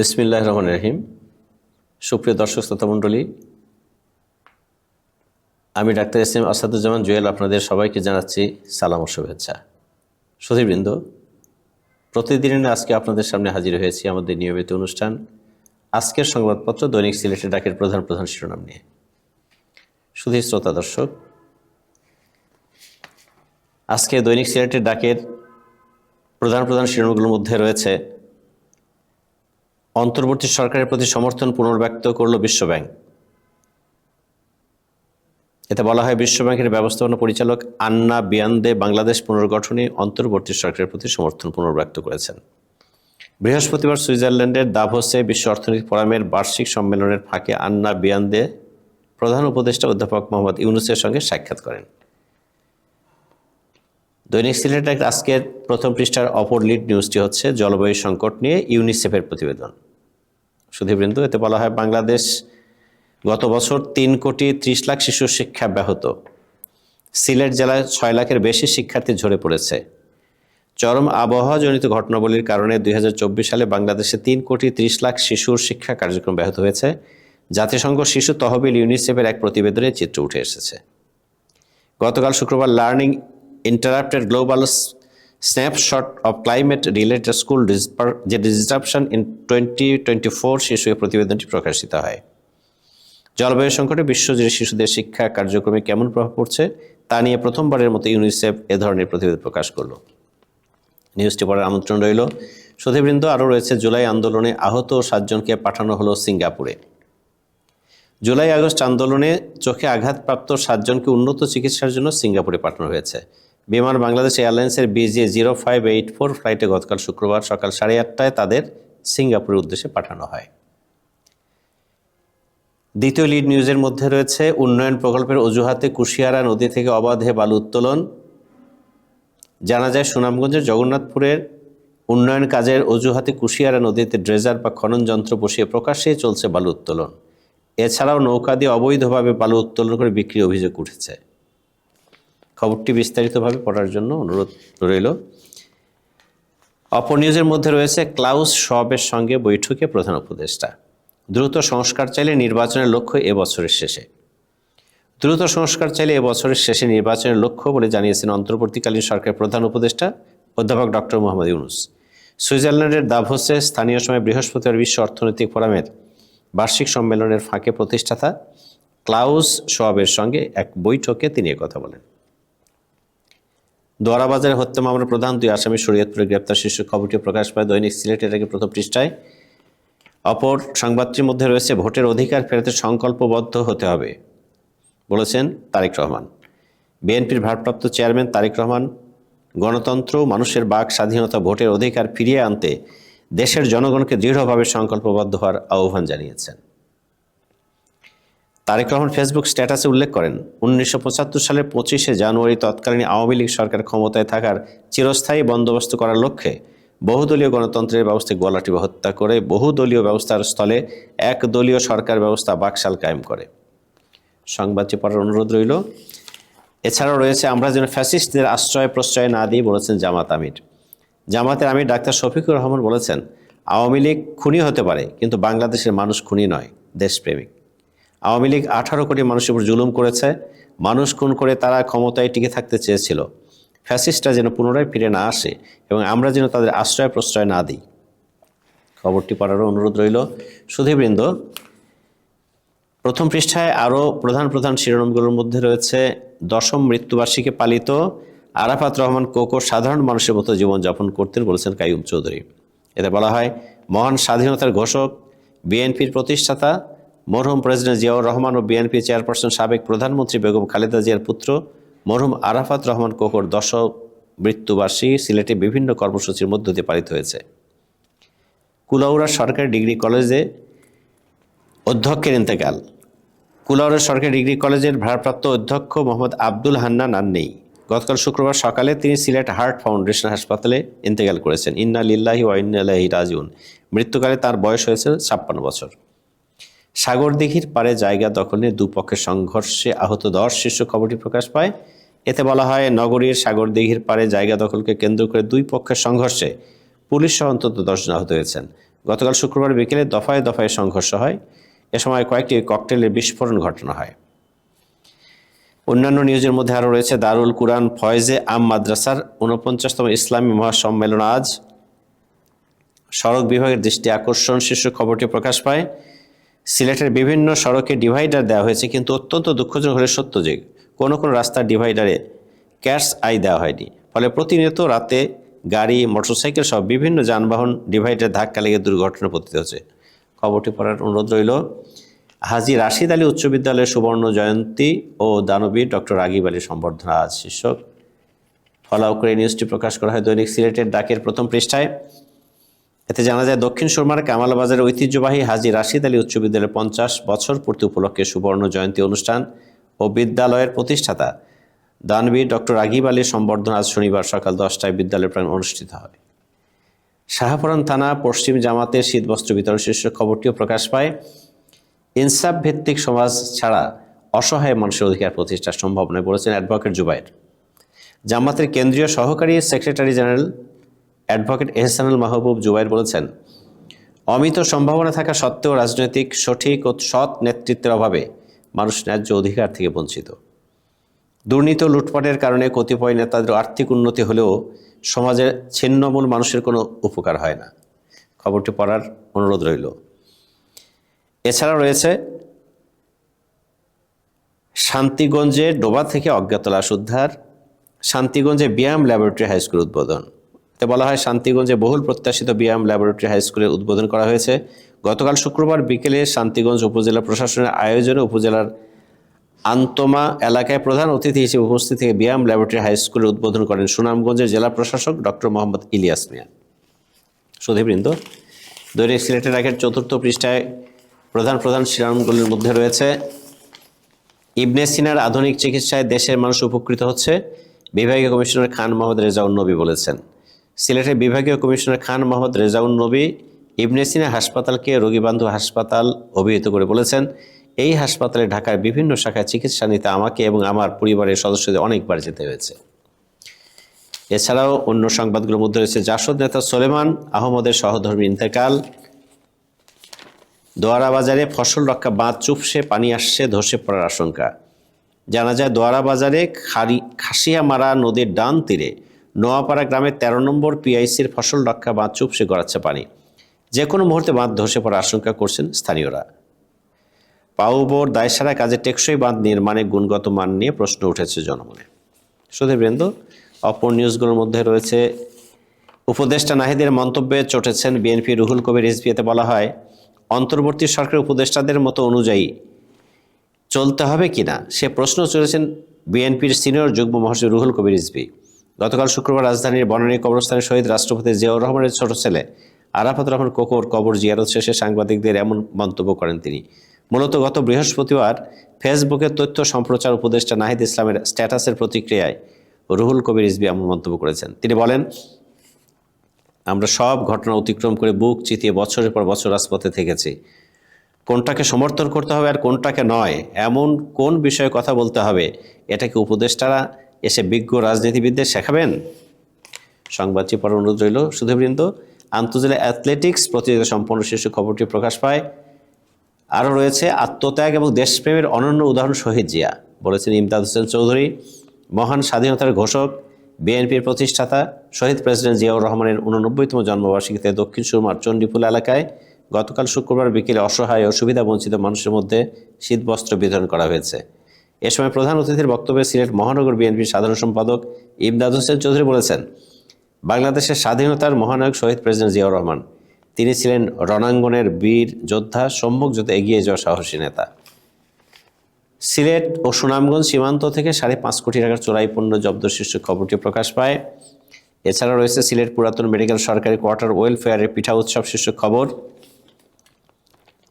বিসমিল্লাহ রহমান রহিম। সুপ্রিয় দর্শক, শ্রোতা মণ্ডলী, আমি doctor S M Asaduzzaman Jewel আপনাদের সবাইকে জানাচ্ছি সালাম ও শুভেচ্ছা। সুধীবৃন্দ প্রতিদিনের আজকে আপনাদের সামনে হাজির হয়েছি আমাদের নিয়মিত অনুষ্ঠান, আজকের সংবাদপত্র দৈনিক সিলেটের ডাকের প্রধান প্রধান শিরোনাম নিয়ে। সুধীর শ্রোতা দর্শক, আজকে দৈনিক সিলেটের ডাকের প্রধান প্রধান শিরোনামগুলোর মধ্যে রয়েছে অন্তর্বর্তী সরকারের প্রতি সমর্থন পুনর্ব্যক্ত করল বিশ্বব্যাংক এতে বলা হয় বিশ্বব্যাংকের ব্যবস্থাপনা পরিচালক আন্না বিয়ান্দে বাংলাদেশ পুনর্গঠনে অন্তর্বর্তী সরকারের প্রতি সমর্থন পুনর্ব্যক্ত করেছেন। বৃহস্পতিবার সুইজারল্যান্ডের দাভোসে বিশ্ব অর্থনৈতিক ফোরামের বার্ষিক সম্মেলনের ফাঁকে আন্না বিয়ান্দে প্রধান উপদেষ্টা অধ্যাপক মোহাম্মদ ইউনুসের সঙ্গে সাক্ষাৎ করেন। দৈনিক সিলেটের আজকের প্রথম পৃষ্ঠার অপর লিড নিউজটি হচ্ছে জলবায়ু সংকট নিয়ে ইউনিসেফের প্রতিবেদন। সুধীবৃন্দ, এতে বলা হয় বাংলাদেশ গত বছর তিন কোটি ত্রিশ লাখ শিশুর শিক্ষা ব্যাহত সিলেট জেলায় ছয় লাখের বেশি শিক্ষার্থী ঝরে পড়েছে। চরম আবহাওয়াজনিত ঘটনাবলীর কারণে দুই হাজার চব্বিশ সালে বাংলাদেশে তিন কোটি ত্রিশ লাখ শিশুর শিক্ষা কার্যক্রম ব্যাহত হয়েছে। জাতিসংঘ শিশু তহবিল ইউনিসেফের এক প্রতিবেদনে চিত্র উঠে এসেছে। গতকাল শুক্রবার learning interrupted global snapshot of climate related school যে disruption in twenty twenty four শীর্ষক প্রতিবেদনটি প্রকাশিত হয়। জলবায়ু সংকটে বিশ্বজুড়ে শিশুদের শিক্ষা কার্যক্রমে কেমন প্রভাব পড়ছে, তা নিয়ে প্রথমবারের মতো ইউনিসেফ এ ধরনের প্রতিবেদন প্রকাশ করল। নিউজটি পড়ার আমন্ত্রণ রইল। সুধীবৃন্দ, আরও রয়েছে জুলাই আন্দোলনে আহত সাতজনকে পাঠানো হলো সিঙ্গাপুরে। জুলাই আগস্ট আন্দোলনে চোখে আঘাতপ্রাপ্ত সাতজনকে উন্নত চিকিৎসার জন্য সিঙ্গাপুরে পাঠানো হয়েছে। বিমান বাংলাদেশ এয়ারলাইন্সের বিজে জিরো ফাইভ এইট ফোর ফ্লাইটে গতকাল শুক্রবার সকাল সাড়ে আটটায় তাদের সিঙ্গাপুরের উদ্দেশ্যে পাঠানো হয়। দ্বিতীয় লিড নিউজের মধ্যে রয়েছে উন্নয়ন প্রকল্পের অজুহাতে কুশিয়ারা নদী থেকে অবাধে বালু উত্তোলন। জানা যায় সুনামগঞ্জের জগন্নাথপুরের উন্নয়ন কাজের অজুহাতে কুশিয়ারা নদীতে ড্রেজার বা খনন যন্ত্র বসিয়ে প্রকাশ্যেই চলছে বালু উত্তোলন। এছাড়াও নৌকা দিয়ে অবৈধভাবে বালু উত্তোলন করে বিক্রি অভিযোগ উঠেছে। খবরটি বিস্তারিতভাবে পড়ার জন্য অনুরোধ রইল। অপর নিউজের মধ্যে রয়েছে, ক্লাউস শবের সঙ্গে বৈঠকে প্রধান উপদেষ্টা। দ্রুত সংস্কার চাইলে নির্বাচনের লক্ষ্য এবছরের শেষে। দ্রুত সংস্কার চাইলে এবছরের শেষে নির্বাচনের লক্ষ্য বলে জানিয়েছেন অন্তর্বর্তীকালীন সরকারের প্রধান উপদেষ্টা অধ্যাপক ডক্টর মোহাম্মদ ইউনুস। সুইজারল্যান্ডের দাভোসে স্থানীয় সময় বৃহস্পতিবার বিশ্ব অর্থনৈতিক ফোরামের বার্ষিক সম্মেলনের ফাঁকে প্রতিষ্ঠাতা ক্লাউস সোয়াবের সঙ্গে এক বৈঠকে তিনি কথা বলেন। দোয়ারাবাজারে হত্যা মামলার প্রধান দুই আসামি শরীয়তপুরে গ্রেপ্তার শীর্ষক খবরটি প্রকাশ পায় দৈনিক সিলেটের আগে প্রথম পৃষ্ঠায়। অপর সংবাদটির মধ্যে রয়েছে, ভোটের অধিকার ফেরাতে সংকল্পবদ্ধ হতে হবে, বলেছেন তারেক রহমান। বিএনপির ভারপ্রাপ্ত চেয়ারম্যান তারেক রহমান, গণতন্ত্র, মানুষের বাক, স্বাধীনতা, ভোটের অধিকার ফিরিয়ে আনতে দেশের জনগণকে দৃঢ়ভাবে সংকল্পবদ্ধ হওয়ার আহ্বান জানিয়েছেন। তারেক রহমান ফেসবুক স্ট্যাটাসে উল্লেখ করেন, উনিশশো পঁচাত্তর সালের পঁচিশে জানুয়ারি তৎকালীন আওয়ামী লীগ সরকার ক্ষমতায় থাকার চিরস্থায়ী বন্দোবস্ত করার লক্ষ্যে বহুদলীয় গণতন্ত্রের ব্যবস্থায় গলাটি হত্যা করে বহুদলীয় ব্যবস্থার স্থলে এক দলীয় সরকার ব্যবস্থা বাকশাল কায়েম করে। সংবাদটি পড়ার অনুরোধ রইল, এছাড়াও রয়েছে আমরা যেন ফ্যাসিস্টদের আশ্রয় প্রশ্রয় না দিয়ে বলেছেন জামাত আমির। জামাতের আমির ডাক্তার শফিকুর রহমান বলেছেন, আওয়ামী লীগ খুনি হতে পারে, কিন্তু বাংলাদেশের মানুষ খুনি নয়, দেশপ্রেমিক। আওয়ামী লীগ আঠারো কোটি মানুষের উপর জুলুম করেছে। মানুষ খুন করে তারা ক্ষমতায় টিকে থাকতে চেয়েছিল। ফ্যাসিস্টরা যেন পুনরায় ফিরে না আসে এবং আমরা যেন তাদের আশ্রয় প্রশ্রয় না দিই। খবরটি পড়ারও অনুরোধ রইল। সুধীবৃন্দ, প্রথম পৃষ্ঠায় আরও প্রধান প্রধান শিরোনামগুলোর মধ্যে রয়েছে, দশম মৃত্যুবার্ষিকী পালিত, আরাফাত রহমান কোকো সাধারণ মানুষের মতো জীবনযাপন করতেন বলেছেন কাইয়ুম চৌধুরী। এতে বলা হয়, মহান স্বাধীনতার ঘোষক, বিএনপির প্রতিষ্ঠাতা মরহুম প্রেসিডেন্ট জিয়াউর রহমান ও বিএনপি চেয়ারপারসন সাবেক প্রধানমন্ত্রী বেগম খালেদা জিয়ার পুত্র মরহুম আরাফাত রহমান কোকর দশ মৃত্যুবার্ষিকী সিলেটে বিভিন্ন কর্মসূচির মধ্য দিয়ে পালিত হয়েছে। কুলাউড়া সরকারি ডিগ্রি কলেজে অধ্যক্ষের ইন্তেকাল। কুলাউড়া সরকারি ডিগ্রি কলেজের ভারপ্রাপ্ত অধ্যক্ষ মোহাম্মদ আব্দুল হান্নান আর নেই। গতকাল শুক্রবার সকালে তিনি সিলেট হার্ট ফাউন্ডেশন হাসপাতালে ইন্তেকাল করেছেন। ইন্না লিল্লাহি ওয়া রাজিউন। মৃত্যুকালে তার বয়স হয়েছে ছাপ্পান্ন বছর। সাগরদিঘির পারে জায়গা দখলে দুপক্ষের সংঘর্ষে আহত দশ শীর্ষ খবরটি প্রকাশ পায়। এতে বলা হয়, নগরীর সাগরদিঘির পারে জায়গা দখলকে কেন্দ্র করে দুই পক্ষের সংঘর্ষে পুলিশ সহ অন্তত দশজন আহত হয়েছেন। গতকাল শুক্রবার বিকেলে দফায় দফায় সংঘর্ষ হয়। এ সময় কয়েকটি ককটেলের বিস্ফোরণ ঘটনা হয়। অন্যান্য নিউজের মধ্যে আরও রয়েছে, দারুল কুরআন ফয়েজে আম মাদ্রাসার উনপঞ্চাশতম ইসলামী মহাসম্মেলন আজ। সড়ক বিভাগের দৃষ্টি আকর্ষণ শীর্ষ খবরটি প্রকাশ পায়। সিলেটের বিভিন্ন সড়কে ডিভাইডার দেওয়া হয়েছে, কিন্তু অত্যন্ত দুঃখজনক হলে সত্য যে কোনো কোনো রাস্তার ডিভাইডারে ক্যাশ আই দেওয়া হয়নি। ফলে প্রতিনিয়ত রাতে গাড়ি, মোটরসাইকেল সহ বিভিন্ন যানবাহন ডিভাইডারে ধাক্কা লেগে দুর্ঘটনা পতিত হচ্ছে। খবরটি পড়ার অনুরোধ রইল, হাজি রাশিদ আলী উচ্চ বিদ্যালয়ের সুবর্ণ জয়ন্তী ও দানবীর ডক্টর রাগিব আলী সম্বর্ধনা আজ শীর্ষক। ফলাও করে নিউজটি প্রকাশ করা হয় দৈনিক সিলেটের ডাকের প্রথম পৃষ্ঠায়। এতে জানা যায়, দক্ষিণ সুরমার কামালবাজারের ঐতিহ্যবাহী হাজি রাশিদ আলী উচ্চ বিদ্যালয়ের পঞ্চাশ বছর পূর্তি উপলক্ষে সুবর্ণ জয়ন্তী অনুষ্ঠান ও বিদ্যালয়ের প্রতিষ্ঠাতা দানবীর ডক্টর রাগিব আলীর সম্বর্ধনা আজ শনিবার সকাল দশটায় বিদ্যালয় প্রাণ অনুষ্ঠিত হয়। শাহপুরান থানা পশ্চিম জামাতের শীতবস্ত্র বিতরণ শীর্ষক খবরটিও প্রকাশ পায়। ইনসাফ ভিত্তিক সমাজ ছাড়া অসহায় মানুষের অধিকার প্রতিষ্ঠা সম্ভব নয় বলেছেন অ্যাডভোকেট জুবাইর। জামাতের কেন্দ্রীয় সহকারী secretary general advocate Ehsanul Mahbub Zubair বলেছেন, অমিত সম্ভাবনা থাকা সত্ত্বেও রাজনৈতিক সঠিক ও সৎ নেতৃত্বের অভাবে মানুষ ন্যায্য অধিকার থেকে বঞ্চিত। দুর্নীতি লুটপাটের কারণে কতিপয় নেতাদের আর্থিক উন্নতি হলেও সমাজের ছিন্নমূল মানুষের কোনো উপকার হয় না। খবরটি পড়ার অনুরোধ রইল। এছাড়া রয়েছে, শান্তিগঞ্জে ডোবা থেকে অজ্ঞাত লাশ উদ্ধার, শান্তিগঞ্জে ব্যায়াম ল্যাবরেটরি হাইস্কুল উদ্বোধন। এতে বলা হয় শান্তিগঞ্জে বহুল প্রত্যাশিত ব্যায়াম ল্যাবরেটরি হাই স্কুলের উদ্বোধন করা হয়েছে। গতকাল শুক্রবার বিকেলে শান্তিগঞ্জ উপজেলা প্রশাসনের আয়োজনে উপজেলার আন্তমা এলাকায় প্রধান অতিথি হিসেবে উপস্থিত থেকে ব্যায়াম ল্যাবরেটরি হাই স্কুলের উদ্বোধন করেন সুনামগঞ্জের জেলা প্রশাসক ডক্টর মোহাম্মদ ইলিয়াস মিয়া। সুধীবৃন্দ, দৈনিক সিলেটের আগের চতুর্থ পৃষ্ঠায় প্রধান প্রধান শিরামগুলির মধ্যে রয়েছে, ইবনে সিনার আধুনিক চিকিৎসায় দেশের মানুষ উপকৃত হচ্ছে, বিভাগীয় কমিশনার খান মোহাম্মদ রেজাউল নবী বলেছেন। সিলেটের বিভাগীয় কমিশনার খান মোহাম্মদ রেজাউন নবী ইবনে সিনা হাসপাতালকে রোগীবান্ধব হাসপাতাল অভিহিত করে বলেছেন, এই হাসপাতালে ঢাকার বিভিন্ন শাখায় চিকিৎসা নিতে আমাকে এবং আমার পরিবারের সদস্যদের অনেকবার যেতে হয়েছে। এছাড়াও অন্য সংবাদগুলোর মধ্যে রয়েছে, জাসদ নেতা সোলেমান আহমদের সহধর্মী ইন্তেকাল। দোয়ারা বাজারে ফসল রক্ষা বাঁধ চুপসে, পানি আসছে, ধসে পড়ার আশঙ্কা। জানা যায় দোয়ারা বাজারে খারি, খাসিয়ামারা নদীর ডান তীরে নোয়াপাড়া গ্রামের তেরো নম্বর পিআইসির ফসল রক্ষা বাঁধ চুপসে গড়াচ্ছে পানি। যে কোনো মুহূর্তে বাঁধ ধসে পড়ার আশঙ্কা করছেন স্থানীয়রা। পাউবোর দায়সারা কাজে টেকসই বাঁধ নির্মাণে গুণগত মান নিয়ে প্রশ্ন উঠেছে জনমনে। সুধীবৃন্দ অপর নিউজগুলোর মধ্যে রয়েছে, উপদেষ্টা নাহিদের মন্তব্যে চটেছেন বিএনপি রুহুল কবির রিজভিতে বলা হয়, অন্তর্বর্তী সরকারের উপদেষ্টাদের মতো অনুযায়ী চলতে হবে কিনা? সে প্রশ্ন চলেছেন বিএনপির সিনিয়র যুগ্ম মহাসচিব রুহুল কবির রিজভি গতকাল শুক্রবার রাজধানীর বনানী কবরস্থানে শহীদ রাষ্ট্রপতি জিয়াউর রহমানের ছোট ছেলে আরাফাত রহমান কোকর কবর জিয়ারত শেষে সাংবাদিকদের এমন মন্তব্য করেন তিনি। মূলত গত বৃহস্পতিবার ফেসবুকে তথ্য সম্প্রচার উপদেষ্টা নাহিদ ইসলামের স্ট্যাটাসের প্রতিক্রিয়ায় রুহুল কবির রিজভি এমন মন্তব্য করেছেন। তিনি বলেন, আমরা সব ঘটনা অতিক্রম করে বুক চিতিয়ে বছরের পর বছর রাজপথে থেকেছি। কোনটাকে সমর্থন করতে হবে আর কোনটাকে নয়, এমন কোন বিষয়ে কথা বলতে হবে এটাকে উপদেষ্টারা এসে বিজ্ঞ রাজনীতিবিদদের শেখাবেন? সংবাদটি পর অনুরোধ রইল সুধীবৃন্দ আন্তর্জেলা অ্যাথলেটিক্স প্রতিযোগিতা সম্পন্ন শীর্ষ খবরটি প্রকাশ পায়। আরও রয়েছে, আত্মত্যাগ এবং দেশপ্রেমের অনন্য উদাহরণ শহীদ জিয়া, বলেছেন ইমদাদ হোসেন চৌধুরী। মহান স্বাধীনতার ঘোষক, বিএনপির প্রতিষ্ঠাতা, শহীদ প্রেসিডেন্ট জিয়াউর রহমানের উননব্বইতম জন্মবার্ষিকীতে দক্ষিণ সুরমার চণ্ডীপুল এলাকায় গতকাল শুক্রবার বিকেলে অসহায় ও সুবিধাবঞ্চিত মানুষের মধ্যে শীতবস্ত্র বিতরণ করা হয়েছে। এ সময় প্রধান অতিথির বক্তব্যে সিলেট মহানগর বিএনপির সাধারণ সম্পাদক ইমদাদ হোসেন চৌধুরী বলেছেন, বাংলাদেশের স্বাধীনতার মহানায়ক শহীদ প্রেসিডেন্ট জিয়াউর রহমান, তিনি ছিলেন রণাঙ্গনের বীর যোদ্ধা, সম্মুখ যুদ্ধে এগিয়ে যাওয়া সাহসী নেতা। সিলেট ও সুনামগঞ্জ সীমান্ত থেকে সাড়ে পাঁচ কোটি টাকার চোরাই পণ্য জব্দ শীর্ষক খবরটি প্রকাশ পায়। এছাড়া রয়েছে সিলেট পুরাতন মেডিকেল সরকারি কোয়ার্টার ওয়েলফেয়ারের পিঠা উৎসব শীর্ষক খবর।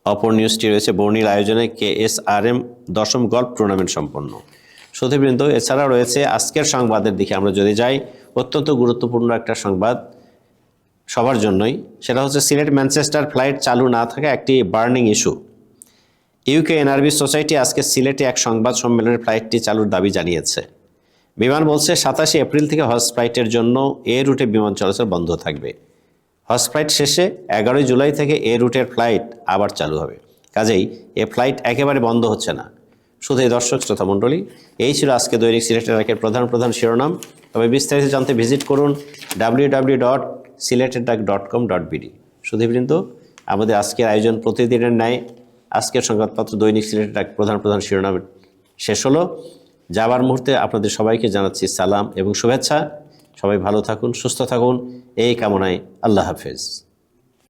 অপর নিউজটি রয়েছে বর্ণিল আয়োজনে কে এস আর এম দশম গল্ফ টুর্নামেন্ট সম্পন্ন। সুধীবৃন্দ এছাড়া রয়েছে আজকের সংবাদের দিকে আমরা যদি যাই, অত্যন্ত গুরুত্বপূর্ণ একটা সংবাদ সবার জন্যই, সেটা হচ্ছে সিলেট ম্যানচেস্টার ফ্লাইট চালু না থাকা একটি burning issue. UK NRB society আজকে সিলেটে এক সংবাদ সম্মেলনের ফ্লাইটটি চালুর দাবি জানিয়েছে। বিমান বলছে সাতাশে এপ্রিল থেকে হজ ফ্লাইটের জন্য এ রুটে বিমান চলাচল বন্ধ থাকবে। হজ ফ্লাইট শেষে এগারোই জুলাই থেকে এ রুটের ফ্লাইট আবার চালু হবে। কাজেই এ ফ্লাইট একেবারে বন্ধ হচ্ছে না। শুধু এই দর্শক শ্রোতা মণ্ডলী, এই ছিল আজকে দৈনিক সিলেটের একের প্রধান প্রধান শিরোনাম। তবে বিস্তারিত জানতে ভিজিট করুন W W dot Dak dot com dot BD শুধুবৃন্দ আমাদের আজকের আয়োজন প্রতিদিনের ন্যায়। আজকের সংবাদপত্র দৈনিক সিলেটের ডাক প্রধান প্রধান শিরোনাম শেষ হলো। যাবার মুহূর্তে আপনাদের সবাইকে জানাচ্ছি সালাম এবং শুভেচ্ছা। সবাই ভালো থাকুন সুস্থ থাকুন। এই কামনায় আল্লাহ হাফেজ।